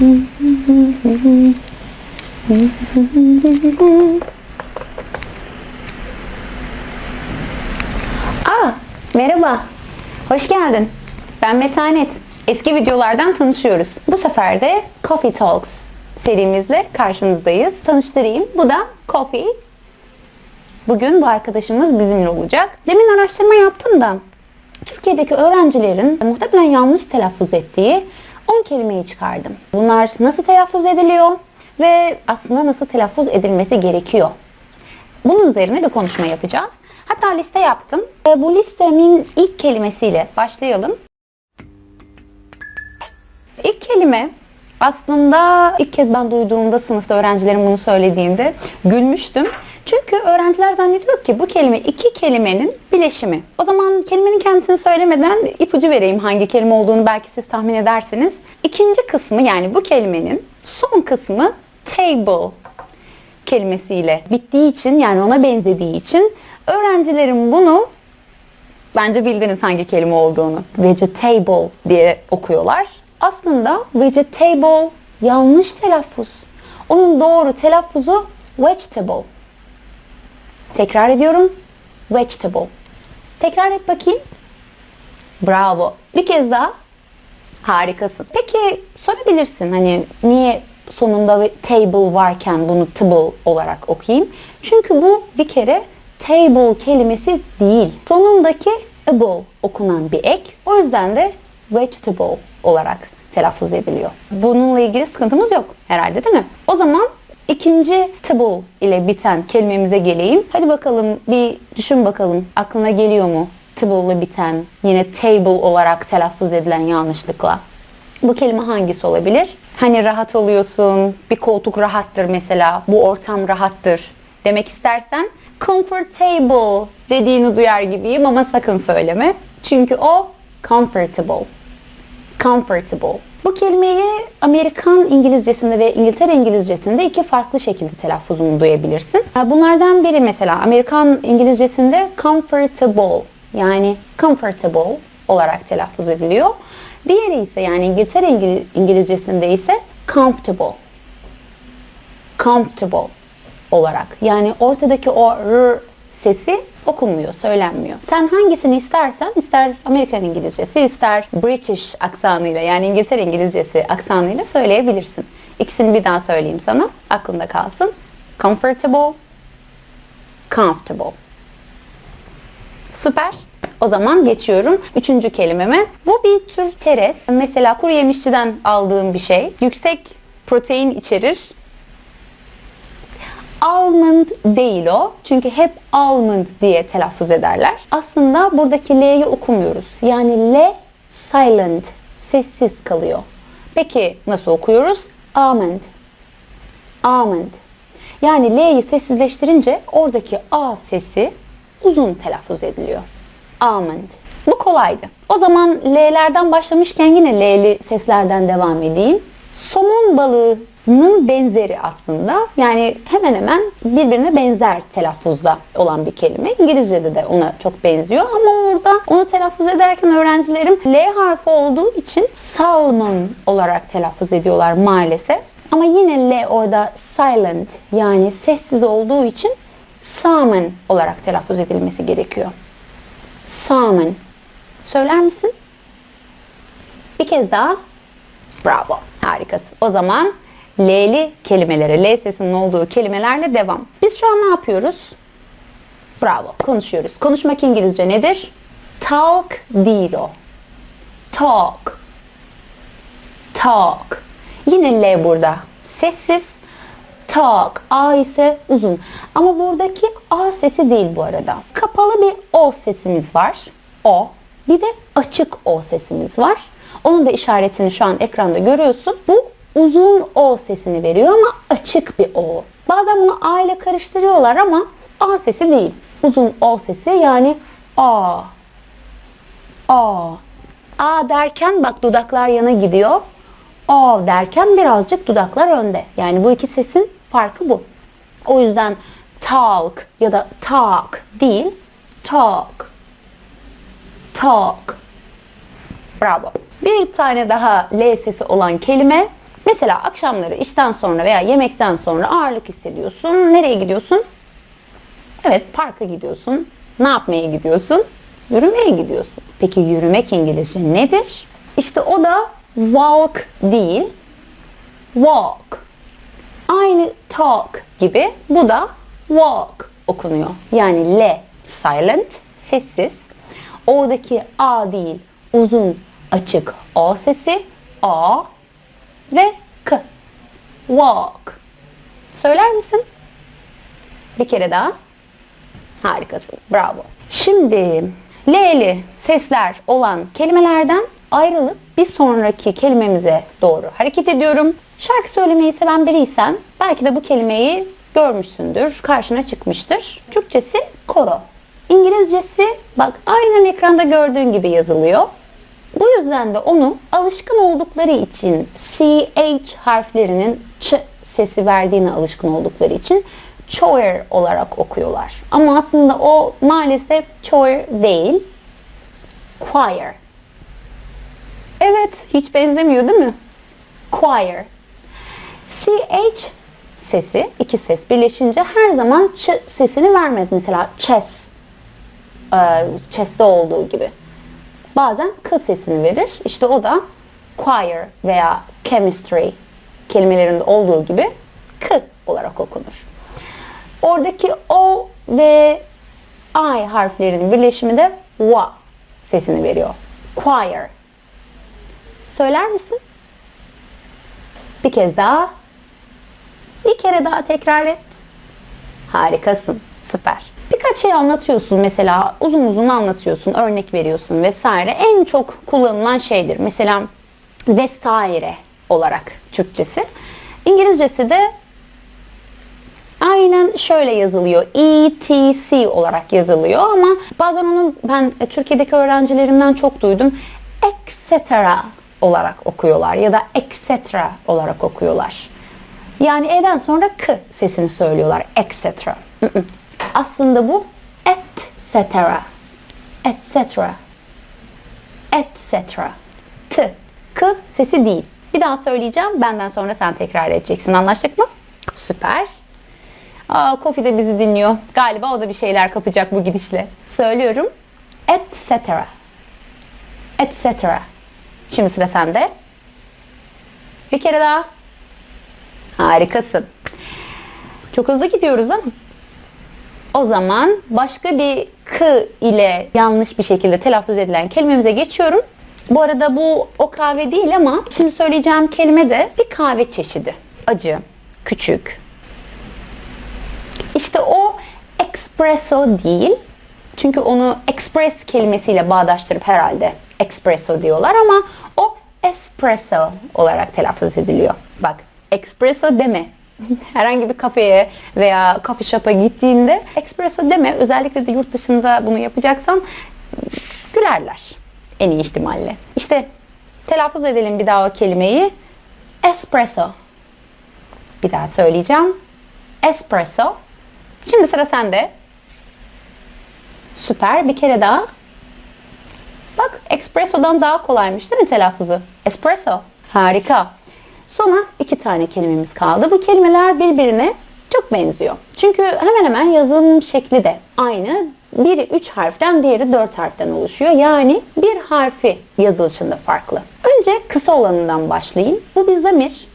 Aa, merhaba. Hoş geldin. Ben Metanet. Eski videolardan tanışıyoruz. Bu sefer de Coffee Talks serimizle karşınızdayız. Tanıştırayım. Bu da Coffee. Bugün bu arkadaşımız bizimle olacak. Demin araştırma yaptım da Türkiye'deki öğrencilerin muhtemelen yanlış telaffuz ettiği 10 kelimeyi çıkardım. Bunlar nasıl telaffuz ediliyor ve aslında nasıl telaffuz edilmesi gerekiyor? Bunun üzerine bir konuşma yapacağız. Hatta liste yaptım. Bu listemin ilk kelimesiyle başlayalım. İlk kelime aslında ilk kez ben duyduğumda sınıfta öğrencilerim bunu söylediğinde gülmüştüm. Çünkü öğrenciler zannediyor ki bu kelime iki kelimenin bileşimi. O zaman kelimenin kendisini söylemeden ipucu vereyim hangi kelime olduğunu belki siz tahmin edersiniz. İkinci kısmı yani bu kelimenin son kısmı table kelimesiyle bittiği için yani ona benzediği için öğrencilerim bunu bence bildiniz hangi kelime olduğunu. Vegetable diye okuyorlar. Aslında vegetable yanlış telaffuz. Onun doğru telaffuzu vegetable. Tekrar ediyorum. Vegetable. Tekrar et bakayım. Bravo. Bir kez daha. Harikasın. Peki sorabilirsin hani niye sonunda table varken bunu table olarak okuyayım? Çünkü bu bir kere table kelimesi değil. Sonundaki able okunan bir ek. O yüzden de vegetable olarak telaffuz ediliyor. Bununla ilgili sıkıntımız yok herhalde değil mi? O zaman ikinci table ile biten kelimemize geleyim. Hadi bakalım bir düşün bakalım aklına geliyor mu? İle biten yine table olarak telaffuz edilen yanlışlıkla. Bu kelime hangisi olabilir? Hani rahat oluyorsun, bir koltuk rahattır mesela, bu ortam rahattır demek istersen comfortable dediğini duyar gibiyim ama sakın söyleme. Çünkü o comfortable. Comfortable. Bu kelimeyi Amerikan İngilizcesinde ve İngiltere İngilizcesinde iki farklı şekilde telaffuzunu duyabilirsin. Bunlardan biri mesela Amerikan İngilizcesinde comfortable yani comfortable olarak telaffuz ediliyor. Diğeri ise yani İngiltere İngil- İngilizcesinde ise comfortable. Comfortable olarak. Yani ortadaki o r sesi okunmuyor, söylenmiyor. Sen hangisini istersen, ister Amerikan İngilizcesi, ister British aksanıyla yani İngiltere İngilizcesi aksanıyla söyleyebilirsin. İkisini bir daha söyleyeyim sana, aklında kalsın. Comfortable, comfortable. Süper. O zaman geçiyorum üçüncü kelimeme. Bu bir tür çerez. Mesela kuru yemişçiden aldığım bir şey. Yüksek protein içerir. Almond değil o. Çünkü hep almond diye telaffuz ederler. Aslında buradaki L'yi okumuyoruz. Yani L silent, sessiz kalıyor. Peki nasıl okuyoruz? Almond. Almond. Yani L'yi sessizleştirince oradaki A sesi uzun telaffuz ediliyor. Almond. Bu kolaydı. O zaman L'lerden başlamışken yine L'li seslerden devam edeyim. Somon balığının benzeri aslında. Yani hemen hemen birbirine benzer telaffuzda olan bir kelime. İngilizce'de de ona çok benziyor ama orada onu telaffuz ederken öğrencilerim L harfi olduğu için salmon olarak telaffuz ediyorlar maalesef. Ama yine L orada silent yani sessiz olduğu için salmon olarak telaffuz edilmesi gerekiyor. Salmon. Söyler misin? Bir kez daha. Bravo. Harikasın. O zaman L'li kelimelere, L sesinin olduğu kelimelerle devam. Biz şu an ne yapıyoruz? Bravo. Konuşuyoruz. Konuşmak İngilizce nedir? Talk değil o. Talk. Talk. Yine L burada. Sessiz. Talk. A ise uzun. Ama buradaki A sesi değil bu arada. Kapalı bir O sesimiz var. O. Bir de açık O sesimiz var. Onun da işaretini şu an ekranda görüyorsun. Bu uzun O sesini veriyor ama açık bir O. Bazen bunu A ile karıştırıyorlar ama A sesi değil. Uzun O sesi yani A. A. A derken bak dudaklar yana gidiyor. A derken birazcık dudaklar önde. Yani bu iki sesin farkı bu. O yüzden talk ya da talk değil, talk. Talk. Bravo. Bir tane daha L sesi olan kelime Mesela akşamları işten sonra veya yemekten sonra ağırlık hissediyorsun. Nereye gidiyorsun? Evet parka gidiyorsun. Ne yapmaya gidiyorsun? Yürümeye gidiyorsun. Peki yürümek İngilizce nedir? İşte o da walk değil, walk. Aynı talk gibi bu da walk okunuyor. Yani L silent, sessiz. Oradaki A değil, uzun, açık O sesi. A ve K. Walk. Söyler misin? Bir kere daha. Harikasın. Bravo. Şimdi L'li sesler olan kelimelerden ayrılıp bir sonraki kelimemize doğru hareket ediyorum. Şarkı söylemeyi seven biriysen belki de bu kelimeyi görmüşsündür, karşına çıkmıştır. Türkçesi koro. İngilizcesi bak aynen ekranda gördüğün gibi yazılıyor. Bu yüzden de onu alışkın oldukları için CH harflerinin ç sesi verdiğine alışkın oldukları için choir olarak okuyorlar. Ama aslında o maalesef choir değil, choir. Evet, hiç benzemiyor değil mi? Choir. CH sesi, iki ses birleşince her zaman ç sesini vermez. Mesela chess, chess'te olduğu gibi. Bazen k sesini verir. İşte o da choir veya chemistry kelimelerinde olduğu gibi k olarak okunur. Oradaki o ve i harflerinin birleşimi de wa sesini veriyor. Choir. Söyler misin? Bir kez daha. Bir kere daha tekrar et. Harikasın. Süper. Birkaç şey anlatıyorsun mesela uzun uzun anlatıyorsun, örnek veriyorsun vesaire. En çok kullanılan şeydir. Mesela vesaire olarak Türkçesi. İngilizcesi de aynen şöyle yazılıyor. ETC olarak yazılıyor ama bazen onu ben Türkiye'deki öğrencilerimden çok duydum. Etc olarak okuyorlar ya da etc olarak okuyorlar. Yani E'den sonra K sesini söylüyorlar. Etc. Aslında bu etc. etc. etc. T. K sesi değil. Bir daha söyleyeceğim. Benden sonra sen tekrar edeceksin. Anlaştık mı? Süper. Aa, Kofi de bizi dinliyor. Galiba o da bir şeyler kapacak bu gidişle. Söylüyorum. Etc. Etc. Şimdi sıra sende. Bir kere daha. Harikasın. Çok hızlı gidiyoruz ama. O zaman başka bir k ile yanlış bir şekilde telaffuz edilen kelimemize geçiyorum. Bu arada bu o kahve değil ama şimdi söyleyeceğim kelime de bir kahve çeşidi. Acı, küçük. İşte o espresso değil. Çünkü onu express kelimesiyle bağdaştırıp herhalde espresso diyorlar ama o espresso olarak telaffuz ediliyor. Bak espresso deme. Herhangi bir kafeye veya coffee shop'a gittiğinde espresso deme. Özellikle de yurt dışında bunu yapacaksan gülerler en iyi ihtimalle. İşte telaffuz edelim bir daha o kelimeyi. Espresso. Bir daha söyleyeceğim. Espresso. Şimdi sıra sende. Süper. Bir kere daha. Bak espresso'dan daha kolaymış değil mi telaffuzu? Espresso. Harika. Sonra iki tane kelimemiz kaldı. Bu kelimeler birbirine çok benziyor. Çünkü hemen hemen yazılım şekli de aynı. Biri 3 harften, diğeri 4 harften oluşuyor. Yani bir harfi yazılışında farklı. Önce kısa olanından başlayayım. Bu bir zamir,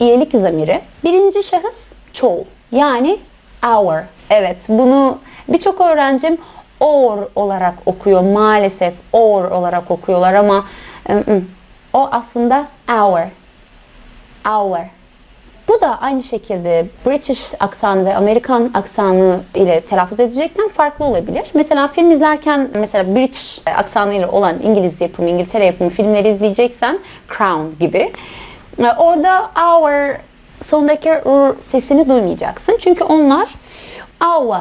iyilik zamiri. Birinci şahıs çoğul. Yani our. Evet, bunu birçok öğrencim or olarak okuyor. Maalesef or olarak okuyorlar ama ı-ı, o aslında our. Our. Bu da aynı şekilde British aksanı ve Amerikan aksanı ile telaffuz edecekten farklı olabilir. Mesela film izlerken mesela British aksanı ile olan İngiliz yapımı, İngiltere yapımı filmleri izleyeceksen Crown gibi e, orada our sondaki r sesini duymayacaksın. Çünkü onlar our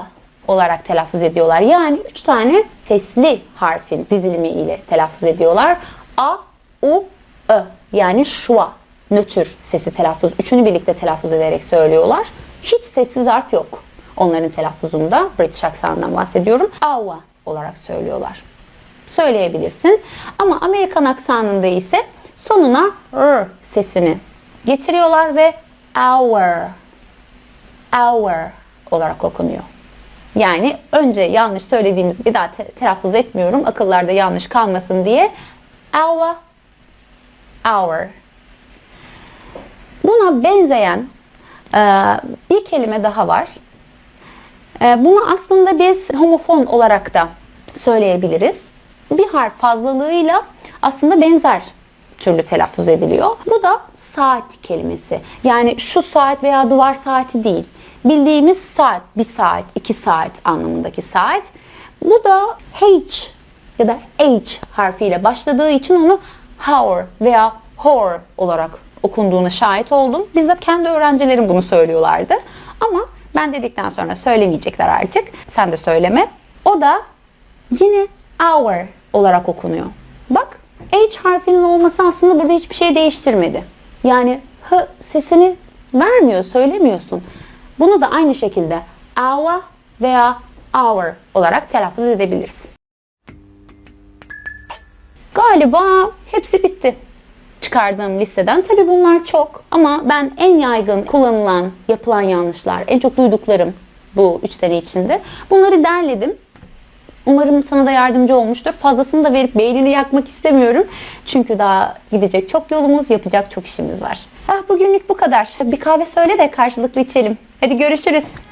olarak telaffuz ediyorlar. Yani üç tane sesli harfin dizilimi ile telaffuz ediyorlar. A, U, Ö yani şua nötr sesi telaffuz. Üçünü birlikte telaffuz ederek söylüyorlar. Hiç sessiz harf yok onların telaffuzunda. British aksanından bahsediyorum. Awa olarak söylüyorlar. Söyleyebilirsin. Ama Amerikan aksanında ise sonuna r sesini getiriyorlar ve hour, hour olarak okunuyor. Yani önce yanlış söylediğimiz bir daha te- telaffuz etmiyorum. Akıllarda yanlış kalmasın diye. Hour, hour. Buna benzeyen e, bir kelime daha var. E, bunu aslında biz homofon olarak da söyleyebiliriz. Bir harf fazlalığıyla aslında benzer türlü telaffuz ediliyor. Bu da saat kelimesi. Yani şu saat veya duvar saati değil. Bildiğimiz saat, bir saat, iki saat anlamındaki saat. Bu da H ya da H harfiyle başladığı için onu hour veya hour olarak okunduğuna şahit oldum. Bizzat kendi öğrencilerim bunu söylüyorlardı. Ama ben dedikten sonra söylemeyecekler artık. Sen de söyleme. O da yine hour olarak okunuyor. Bak H harfinin olması aslında burada hiçbir şey değiştirmedi. Yani H sesini vermiyor, söylemiyorsun. Bunu da aynı şekilde hour veya hour olarak telaffuz edebilirsin. Galiba hepsi bitti çıkardığım listeden. Tabii bunlar çok ama ben en yaygın kullanılan, yapılan yanlışlar, en çok duyduklarım bu 3 sene içinde. Bunları derledim. Umarım sana da yardımcı olmuştur. Fazlasını da verip beynini yakmak istemiyorum. Çünkü daha gidecek çok yolumuz, yapacak çok işimiz var. Ah, bugünlük bu kadar. Bir kahve söyle de karşılıklı içelim. Hadi görüşürüz.